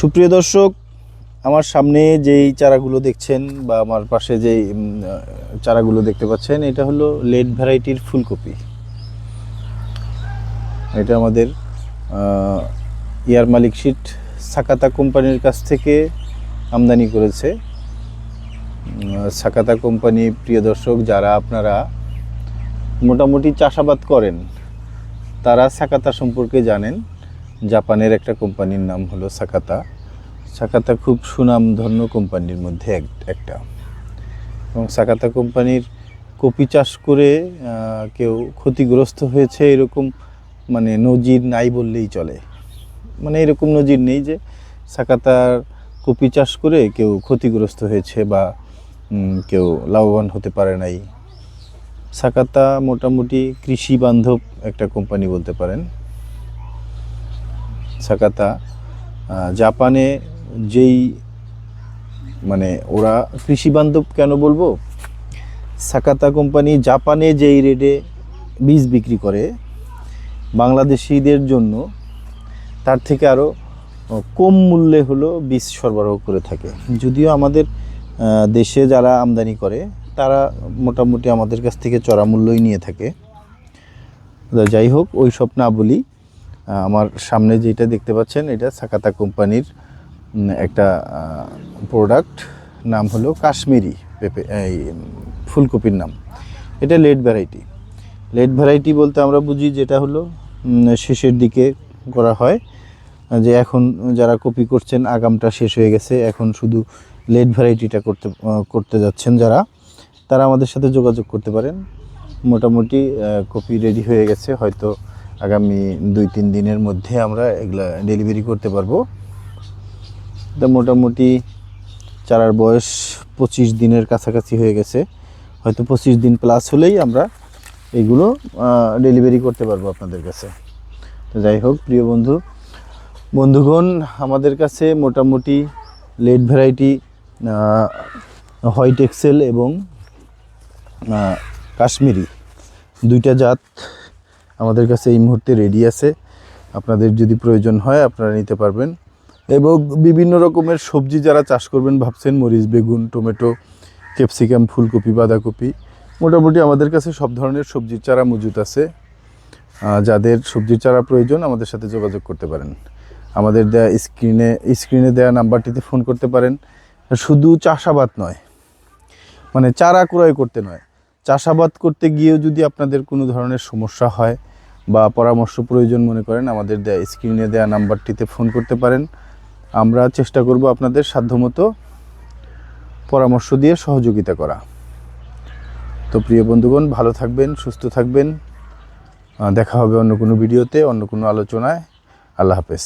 সুপ্রিয় দর্শক, আমার সামনে যেই চারাগুলো দেখছেন বা আমার পাশে যেই চারাগুলো দেখতে পাচ্ছেন, এটা হলো লেড ভ্যারাইটির ফুলকপি। এটা আমাদের ইয়ার মালিক শিট সাকাতা কোম্পানির কাছ থেকে আমদানি করেছে। সাকাতা কোম্পানি, প্রিয় দর্শক, যারা আপনারা মোটামুটি চাষাবাদ করেন, তারা সাকাতা সম্পর্কে জানেন। জাপানের একটা কোম্পানির নাম হলো সাকাতা। সাকাতা খুব সুনামধন্য কোম্পানির মধ্যে এক- একটা। এবং সাকাতা কোম্পানির কপি চাষ করে কেউ ক্ষতিগ্রস্ত হয়েছে এরকম মানে নজির নাই বললেই চলে। মানে এরকম নজির নেই যে সাকাতার কপি চাষ করে কেউ ক্ষতিগ্রস্ত হয়েছে বা কেউ লাভবান হতে পারে নাই। সাকাতা মোটামুটি কৃষি বান্ধব একটা কোম্পানি বলতে পারেন। সাকাতা জাপানে যেই মানে ওরা কৃষি বান্ধব কেন বলব? সাকাতা কোম্পানি জাপানে যেই রেটে বীজ বিক্রি করে বাংলাদেশিদের জন্য, তার থেকে আরও কম মূল্যে হলো বীজ সরবরাহ করে থাকে। যদিও আমাদের দেশে যারা আমদানি করে, তারা মোটামুটি আমাদের কাছ থেকে চড়া মূল্যই নিয়ে থাকে। যাই হোক, ওই সব না বলি। আমার সামনে যেটা দেখতে পাচ্ছেন, এটা সাকাতা কোম্পানির একটা প্রোডাক্ট নাম হলো কাশ্মীরি পেঁপে, এই ফুলকপির নাম। এটা লেট ভ্যারাইটি লেট ভ্যারাইটি বলতে আমরা বুঝি যেটা হলো শেষের দিকে করা হয়। যে এখন যারা কপি করছেন, আগামটা শেষ হয়ে গেছে, এখন শুধু লেট ভ্যারাইটিটা করতে করতে যাচ্ছেন যারা, তারা আমাদের সাথে যোগাযোগ করতে পারেন। মোটামুটি কপি রেডি হয়ে গেছে, হয়তো আগামী দুই, তিন দিনের মধ্যে আমরা এগুলা ডেলিভারি করতে পারব। এটা মোটামুটি চারার বয়স পঁচিশ দিনের কাছাকাছি হয়ে গেছে। হয়তো পঁচিশ দিন প্লাস হলেই আমরা এগুলো ডেলিভারি করতে পারব আপনাদের কাছে। তো যাই হোক, প্রিয় বন্ধু, বন্ধুগণ, আমাদের কাছে মোটামুটি লেট ভ্যারাইটি হোয়াইট এক্সেল এবং কাশ্মীরি দুইটা জাত আমাদের কাছে এই মুহূর্তে রেডি আছে। আপনাদের যদি প্রয়োজন হয়, আপনারা নিতে পারবেন। এবং বিভিন্ন রকমের সবজি যারা চাষ করবেন, ভাবছেন মরিচ, বেগুন, টমেটো, ক্যাপসিকাম, ফুলকপি, বাঁধাকপি, মোটামুটি আমাদের কাছে সব ধরনের সবজির চারা মজুত আছে। যাদের সবজির চারা প্রয়োজন, আমাদের সাথে যোগাযোগ করতে পারেন। আমাদের দেয়া স্ক্রিনে স্ক্রিনে দেওয়া নাম্বারটিতে ফোন করতে পারেন। শুধু চাষাবাদ নয় মানে চারা ক্রয় করতে নয় চাষাবাদ করতে গিয়েও যদি আপনাদের কোনো ধরনের সমস্যা হয় বা পরামর্শ প্রয়োজন মনে করেন, আমাদের দেয়া স্ক্রিনে দেয়া নাম্বারটিতে ফোন করতে পারেন। আমরা চেষ্টা করব আপনাদের সাধ্যমতো পরামর্শ দিয়ে সহযোগিতা করা। তো প্রিয় বন্ধুগণ, ভালো থাকবেন, সুস্থ থাকবেন। দেখা হবে অন্য কোনো ভিডিওতে, অন্য কোনো আলোচনায়। আল্লাহ হাফেজ।